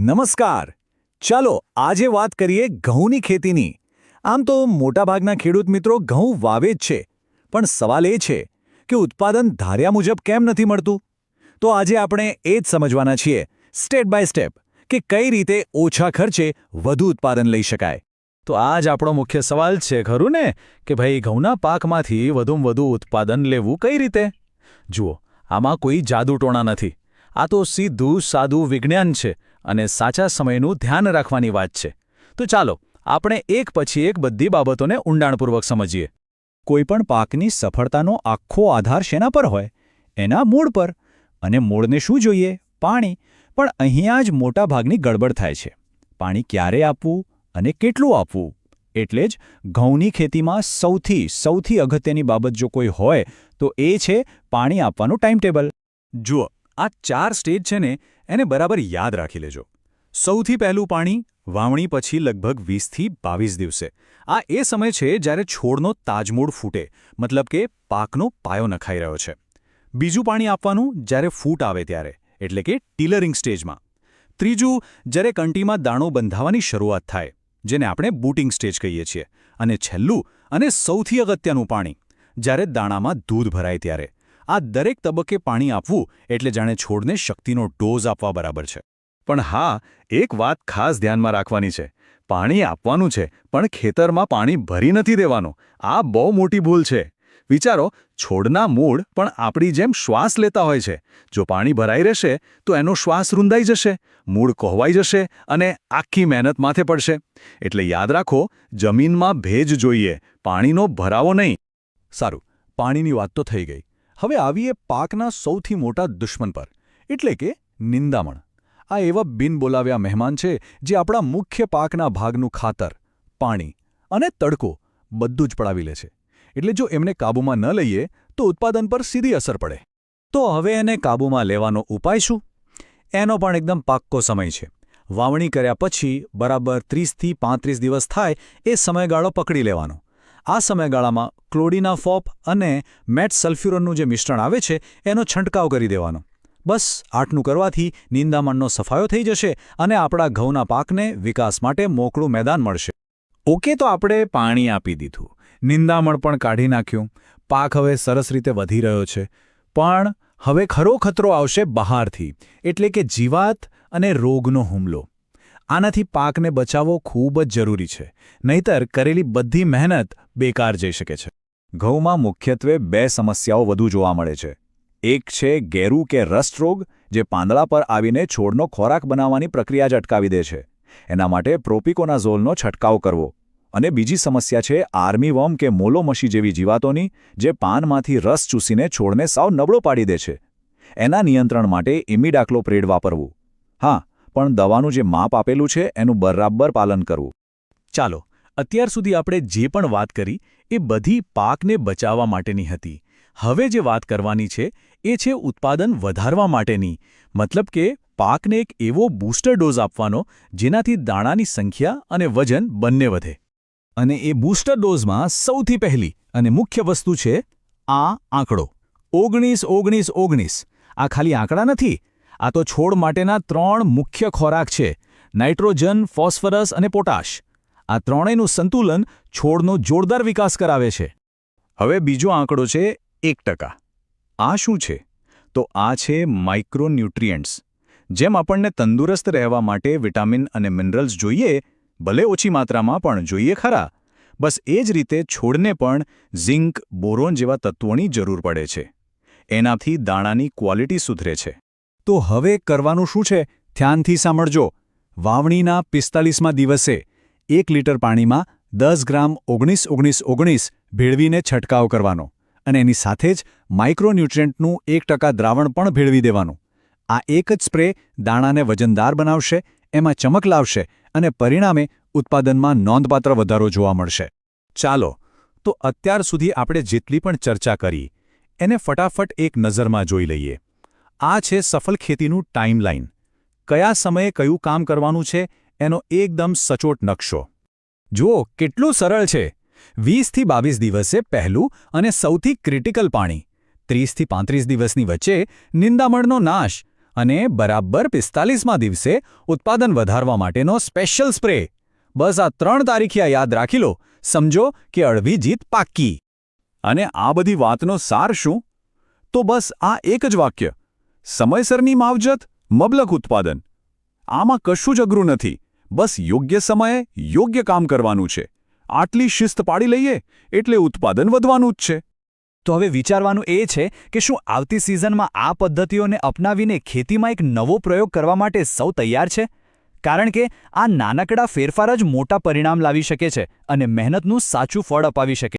નમસ્કાર. ચાલો આજે વાત કરીએ ઘઉંની ખેતીની. આમ તો મોટાભાગના ખેડૂત મિત્રો ઘઉં વાવે જ છે. પણ સવાલ એ છે કે ઉત્પાદન ધાર્યા મુજબ કેમ નથી મળતું? તો આજે આપણે એ જ સમજવાના છીએ, સ્ટેપ બાય સ્ટેપ, કે કઈ રીતે ઓછા ખર્ચે વધુ ઉત્પાદન લઈ શકાય. તો આ જ આપણો મુખ્ય સવાલ છે, ખરું ને? કે ભાઈ, ઘઉંના પાકમાંથી વધુમાં વધુ ઉત્પાદન લેવું કઈ રીતે? જુઓ, આમાં કોઈ જાદુટોણા નથી. આ તો સીધું સાદું વિજ્ઞાન છે. અને સાચા સમયનું ધ્યાન રાખવાની વાત છે. તો ચાલો, આપણે એક પછી એક બધી બાબતોને ઊંડાણપૂર્વક સમજીએ. કોઈપણ પાકની સફળતાનો આખો આધાર શેના પર હોય? એના મૂળ પર. અને મૂળને શું જોઈએ? પાણી. પણ અહીંયા જ મોટાભાગની ગડબડ થાય છે. પાણી ક્યારે આપવું અને કેટલું આપવું? એટલે જ ઘઉંની ખેતીમાં સૌથી સૌથી અગત્યની બાબત જો કોઈ હોય, તો એ છે પાણી આપવાનું ટાઈમટેબલ. જુઓ, આ ચાર સ્ટેજ છે ને એને બરાબર યાદ રાખી લેજો. સૌથી પહેલું પાણી વાવણી પછી લગભગ વીસથી બાવીસ દિવસે. આ એ સમય છે જ્યારે છોડનો તાજમૂળ ફૂટે, મતલબ કે પાકનો પાયો નખાઈ રહ્યો છે. બીજું પાણી આપવાનું જ્યારે ફૂટ આવે ત્યારે, એટલે કે ટીલરિંગ સ્ટેજમાં. ત્રીજું, જ્યારે કંટીમાં દાણો બંધાવવાની શરૂઆત થાય, જેને આપણે બૂટિંગ સ્ટેજ કહીએ છીએ. અને છેલ્લું અને સૌથી અગત્યનું પાણી જ્યારે દાણામાં દૂધ ભરાય ત્યારે આ દરેક તબક્કે પાણી આપવું એટલે જાણે છોડને શક્તિનો ડોઝ આપવા બરાબર છે. પણ હા, એક વાત ખાસ ધ્યાનમાં રાખવાની છે. પાણી આપવાનું છે, પણ ખેતરમાં પાણી ભરી નથી દેવાનું. આ બહુ મોટી ભૂલ છે. વિચારો, છોડના મૂળ પણ આપણી જેમ શ્વાસ લેતા હોય છે. જો પાણી ભરાઈ રહેશે, તો એનો શ્વાસ રૂંધાઈ જશે, મૂળ કોહવાઈ જશે અને આખી મહેનત માથે પડશે. એટલે યાદ રાખો, જમીનમાં ભેજ જોઈએ, પાણીનો ભરાવો નહીં. સારું, પાણીની વાત તો થઈ ગઈ. હવે આવીએ પાકના સૌથી મોટા દુશ્મન પર, એટલે કે નિંદામણ. આ એવા બિન બોલાવ્યા મહેમાન છે જે આપણા મુખ્ય પાકના ભાગનું ખાતર, પાણી અને તડકો બધું જ પડાવી લે છે. એટલે જો એમને કાબૂમાં ન લઈએ, તો ઉત્પાદન પર સીધી અસર પડે. તો હવે એને કાબૂમાં લેવાનો ઉપાય શું? એનો પણ એકદમ પાક્કો સમય છે. વાવણી કર્યા પછી બરાબર ત્રીસથી પાંત્રીસ દિવસ થાય એ સમયગાળો પકડી લેવાનો. આ સમયગાળામાં ક્લોડીના ફોપ અને મેટ સલ્ફ્યુરનનું જે મિશ્રણ આવે છે, એનો છંટકાવ કરી દેવાનો. બસ, આટલું કરવાથી નિંદામણનો સફાયો થઈ જશે અને આપણા ઘઉંના પાકને વિકાસ માટે મોકળું મેદાન મળશે. ઓકે તો આપણે પાણી આપી દીધું. નિંદામણ પણ કાઢી નાખ્યું. પાક હવે સરસ રીતે વધી રહ્યો છે. પણ હવે ખરો ખતરો આવશે બહારથી, એટલે કે જીવાત અને રોગનો હુમલો. આનાથી પાકને બચાવવો ખૂબ જ જરૂરી છે. નહીતર કરેલી બધી મહેનત બેકાર જઈ શકે છે. ઘઉંમાં મુખ્યત્વે બે સમસ્યાઓ વધુ જોવા મળે છે. એક છે ગેરુ કે રસ્ટ રોગ જે પાંદડા પર આવીને છોડનો ખોરાક બનાવવાની પ્રક્રિયા જ અટકાવી દે છે. એના માટે પ્રોપિકોનાઝોલનો છંટકાવ કરવો. અને બીજી સમસ્યા છે આર્મીવર્મ કે મોલોમશી જેવી જીવાતોની, જે પાનમાંથી રસ ચૂસીને છોડને સાવ નબળો પાડી દે છે. એના નિયંત્રણ માટે ઇમિડાક્લોપ્રેડ વાપરવું. હા પણ દવાનું જે માપ આપેલું છે, એનું બરાબર પાલન કરવું. ચાલો, અત્યાર સુધી આપણે જે પણ વાત કરી, એ બધી પાકને બચાવવા માટેની હતી. હવે જે વાત કરવાની છે, એ છે ઉત્પાદન વધારવા માટેની. મતલબ કે, પાકને એક એવો બૂસ્ટર ડોઝ આપવાનો, જેનાથી દાણાની સંખ્યા અને વજન બંને વધે. અને એ બૂસ્ટર ડોઝમાં સૌથી પહેલી અને મુખ્ય વસ્તુ છે, આ આંકડો. ઓગણીસ ઓગણીસ ઓગણીસ. આ ખાલી આંકડા નથી આ તો છોડ માટેના ત્રણ મુખ્ય ખોરાક છે, નાઇટ્રોજન, ફોસ્ફરસ અને પોટાશ. આ ત્રણેયનું સંતુલન છોડનો જોરદાર વિકાસ કરાવે છે. હવે બીજો આંકડો છે એક ટકા. આ શું છે? તો આ છે માઇક્રોન્યુટ્રિયન્ટ્સ જેમ આપણને તંદુરસ્ત રહેવા માટે વિટામિન અને મિનરલ્સ જોઈએ, ભલે ઓછી માત્રામાં પણ જોઈએ ખરા. બસ એ જ રીતે છોડને પણ ઝિંક, બોરોન જેવા તત્વોની જરૂર પડે છે. એનાથી દાણાની ક્વોલિટી સુધરે છે. તો હવે કરવાનું શું છે? ધ્યાનથી સાંભળજો. વાવણીના પિસ્તાલીસમાં દિવસે એક લીટર પાણીમાં દસ ગ્રામ ઓગણીસ ઓગણીસ ઓગણીસ ભેળવીને છંટકાવ કરવાનો અને એની સાથે જ માઇક્રોન્યુટ્રિયન્ટનું એક ટકા દ્રાવણ પણ ભેળવી દેવાનું. આ એક જ સ્પ્રે દાણાને વજનદાર બનાવશે, એમાં ચમક લાવશે અને પરિણામે ઉત્પાદનમાં નોંધપાત્ર વધારો જોવા મળશે. ચાલો, તો અત્યાર સુધી આપણે જેટલી પણ ચર્ચા કરી, એને ફટાફટ એક નજરમાં જોઈ લઈએ. આ છે સફળ ખેતીનું ટાઈમલાઈન કયા સમયે કયું કામ કરવાનું છે, એનો એકદમ સચોટ નકશો. જુઓ, કેટલું સરળ છે. વીસથી બાવીસ દિવસે પહેલું અને સૌથી ક્રિટિકલ પાણી. ત્રીસથી પાંત્રીસ દિવસની વચ્ચે નિંદામણનો નાશ અને બરાબર પિસ્તાલીસમાં દિવસે ઉત્પાદન વધારવા માટેનો સ્પેશિયલ સ્પ્રે બસ આ ત્રણ તારીખિયા યાદ રાખી લો. સમજો કે અળવી જીત પાક્કી. અને આ બધી વાતનો સાર શું? તો બસ આ એક જ વાક્ય. સમયસરની માવજત મબલક ઉત્પાદન. આમાં કશું જ અઘરું નથી. બસ યોગ્ય સમયે યોગ્ય કામ કરવાનું છે. આટલી શિસ્ત પાડી લઈએ એટલે ઉત્પાદન વધવાનું જ છે. તો હવે વિચારવાનું એ છે કે શું આવતી સિઝનમાં આ પદ્ધતિઓને અપનાવીને ખેતીમાં એક નવો પ્રયોગ કરવા માટે સૌ તૈયાર છે? કારણ કે આ નાનકડા ફેરફાર જ મોટા પરિણામ લાવી શકે છે અને મહેનતનું સાચું ફળ અપાવી શકે.